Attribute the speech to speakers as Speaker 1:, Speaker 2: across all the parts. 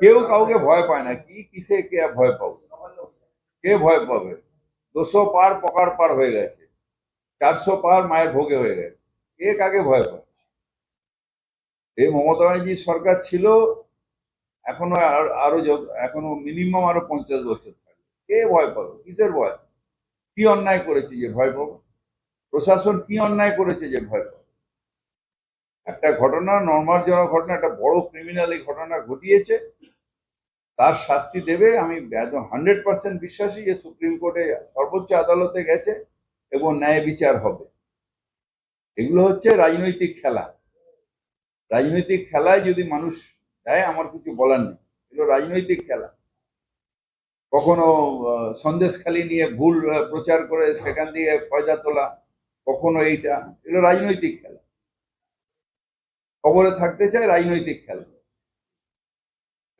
Speaker 1: কেউ কাউকে ভয় পায় না। কি কিসে কে ভয় পাবো? কে ভয় পাবে? দুশো পার পকার পার হয়ে গেছে। চারশো পার মায়ের ভোগে হয়ে গেছে। কে কাকে ভয় পায়? এই মমতা ব্যানার্জি সরকার ছিল, এখনও আর- এখনও মিনিমাম আরও পঞ্চাশ বছর থাকবে কে ভয় পাবে? কিসের ভয়? কি অন্যায় করেছে যে ভয় পাবো? প্রশাসন কি অন্যায় করেছে যে ভয় পাবো? একটা ঘটনা নর্মাল জন ঘটনা, একটা বড় ক্রিমিনাল এই ঘটনা ঘটিয়েছে। তার শাস্তি দেবে। আমি হান্ড্রেড পার্সেন্ট বিশ্বাসী যে সুপ্রিম কোর্টে সর্বোচ্চ আদালতে গেছে এবং ন্যায় বিচার হবে। এগুলো হচ্ছে রাজনৈতিক খেলা। রাজনৈতিক খেলায় যদি মানুষ দেয়, আমার কিছু বলার নেই। এগুলো রাজনৈতিক খেলা। কখনো সন্দেশখালি নিয়ে ভুল প্রচার করে সেখান দিয়ে ফয়দা তোলা, কখনো এইটা। এগুলো রাজনৈতিক খেলা। খবরে থাকতে চায় রাজনৈতিক খেলা।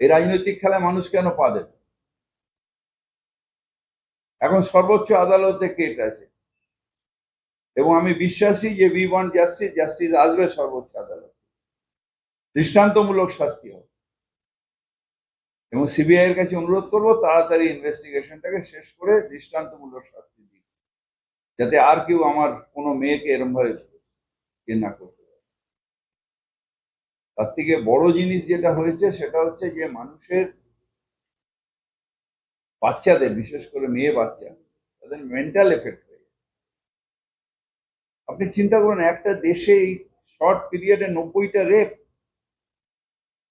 Speaker 1: এই রাজনৈতিক খেলায় মানুষ কেন পা দেবে এখন সর্বোচ্চ আদালতে কেট আছে? এবং আমি বিশ্বাসী যে উই ওয়ান্ট জাস্টিস জাস্টিস আসবে সর্বোচ্চ আদালত। দৃষ্টান্তমূলক শাস্তি হবে। এবং সিবিআই এর কাছে অনুরোধ করব, তাড়াতাড়ি ইনভেস্টিগেশনটাকে শেষ করে দৃষ্টান্তমূলক শাস্তি দিই যাতে আর কেউ আমার কোনো মেয়েকে এরম ভাবে ইয়ে না পারে। তার থেকে বড় জিনিস যেটা হয়েছে সেটা হচ্ছে যে মানুষের বাচ্চাদের, বিশেষ করে মেয়ে বাচ্চা, তাদের মেন্টাল এফেক্ট হয়ে গেছে। আপনি চিন্তা করুন, একটা দেশে এই শর্ট পিরিয়ডে নব্বইটা রেপ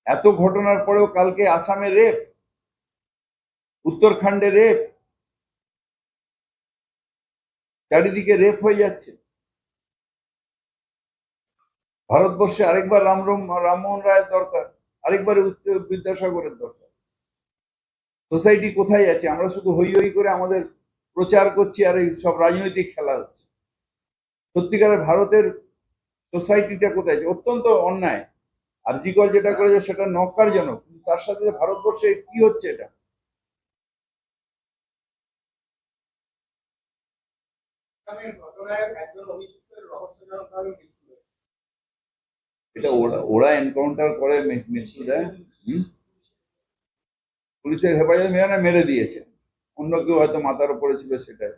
Speaker 1: এত ঘটনার পরেও কালকে আসামে রেপ উত্তরাখণ্ডে রেপ চারিদিকে রেপ হয়ে যাচ্ছে। ভারতবর্ষে আরেকবার রামরম রামমোহন রায়ের দরকার, আরেকবার বিদ্যাসাগরের দরকার। সোসাইটি কোথায় যাচ্ছে আমরা শুধু হই হই করে আমাদের প্রচার করছি আর এই সব রাজনৈতিক খেলা হচ্ছে। সত্যিকারের ভারতের সোসাইটিটা কোথায় আছে? অত্যন্ত অন্যায়। আর জিকর যেটা করেছে সেটা নকারজনক। কিন্তু তার সাথে ভারতবর্ষে কি হচ্ছে এটা?
Speaker 2: ঘটনায় একজন অভিযুক্তের রহস্যজনকভাবে।
Speaker 1: এটা ওরা এনকাউন্টার করে মৃ- দেয় হুম? পুলিশের হেফাজত মেয়ে না মেরে দিয়েছে। অন্য কেউ হয়তো মাথার উপরে ছিল সেটাই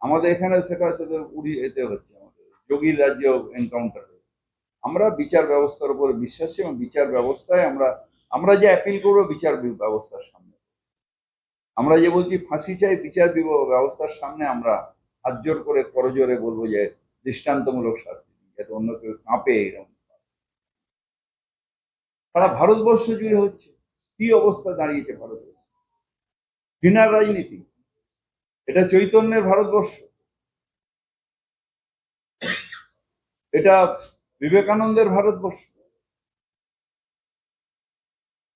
Speaker 1: আমাদের এখানে সেটা সেটা উড়ি এতে হচ্ছে আমাদের। যোগীর রাজ্য এনকাউন্টার আমরা বিচার ব্যবস্থার উপরে বিশ্বাসী এবং বিচার ব্যবস্থায় আমরা আমরা যে অ্যাপিল করব বিচার ব্যবস্থার সামনে। আমরা যে বলছি ফাঁসি চাই বিচার ব্যবস্থার সামনে আমরা হাত জোর করে করজোরে বলব যে দৃষ্টান্তমূলক শাস্তি। যাতে অন্য কেউ কাঁপে এরকম সারা ভারতবর্ষ জুড়ে হচ্ছে। কি অবস্থা দাঁড়িয়েছে ভারতবর্ষ? ঘৃণার রাজনীতি। এটা চৈতন্যের ভারতবর্ষ। এটা বিবেকানন্দের ভারতবর্ষ।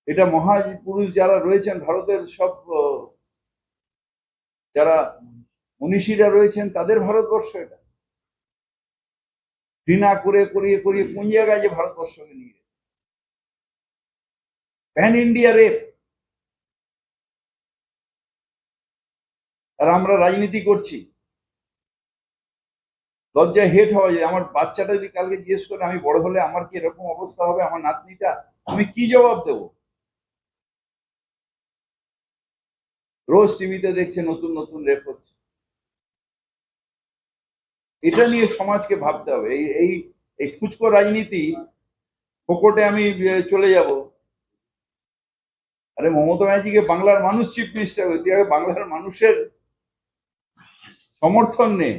Speaker 1: এটা মহাপুরুষ যারা রয়েছেন, ভারতের সব যারা মনীষীরা রয়েছেন, তাদের ভারতবর্ষ এটা। ঘৃণা করে করিয়ে করিয়ে কোন জায়গায় যে ভারতবর্ষকে নিয়ে প্যান ইন্ডিয়া রেপ আর আমরা রাজনীতি করছি। লজ্জায় হেট হওয়া যায়। আমার বাচ্চাটা যদি কালকে জিজ্ঞেস করে, আমি বড় হলে আমার কি এরকম অবস্থা হবে? আমার নাতনিটা, আমি কি জবাব দেব? রোজ টিভিতে দেখছে নতুন নতুন রেপ হচ্ছে। এটা নিয়ে সমাজকে ভাবতে হবে। এই এই ফুচকো রাজনীতি, ফোকটে আমি চলে যাব। আরে মমতা ব্যানার্জিকে বাংলার মানুষ চিফ মিনিস্টার হইতে হবে বাংলার মানুষের সমর্থন নেই।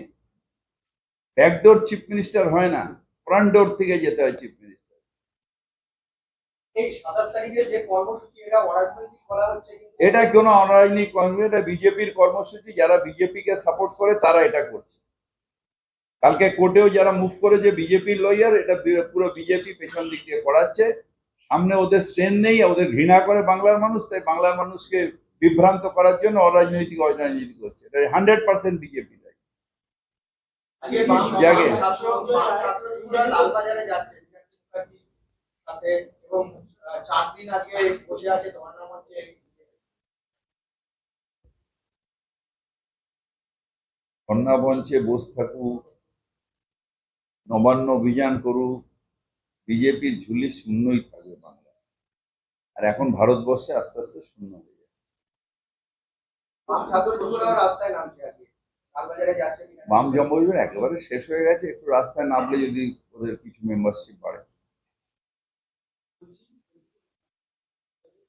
Speaker 1: ব্যাকডোর চিফ মিনিস্টার হয় না ফ্রন্ট ডোর থেকে যেতে হয় চিফ মিনিস্টার
Speaker 2: কর্মসূচি এটা
Speaker 1: কোনো অরাজনৈতিক কর্ম এটা বিজেপির কর্মসূচি যারা বিজেপিকে সাপোর্ট করে তারা এটা করছে। কালকে কোর্টেও যারা মুভ করেছে বিজেপির লয়ার এটা পুরো বিজেপি পেছন দিক দিয়ে করাচ্ছে সামনে ওদের স্ট্রেন নেই ওদের ঘৃণা করে বাংলার মানুষ তাই বাংলার মানুষকে বিভ্রান্ত করার জন্য অরাজনৈতিক অরাজনৈতিক করছে। এটা হান্ড্রেড পার্সেন্ট বিজেপি কন্যা মঞ্চে বস থাকুক নবান্ন অভিযান করুক বিজেপির ঝুলি শূন্যই থাকবে বাংলা আর এখন ভারতবর্ষে আস্তে আস্তে শূন্য হয়ে যাচ্ছে। বাম জম্বুজের একেবারে শেষ হয়ে গেছে। একটু রাস্তায় নামলে যদি ওদের কিছু মেম্বারশিপ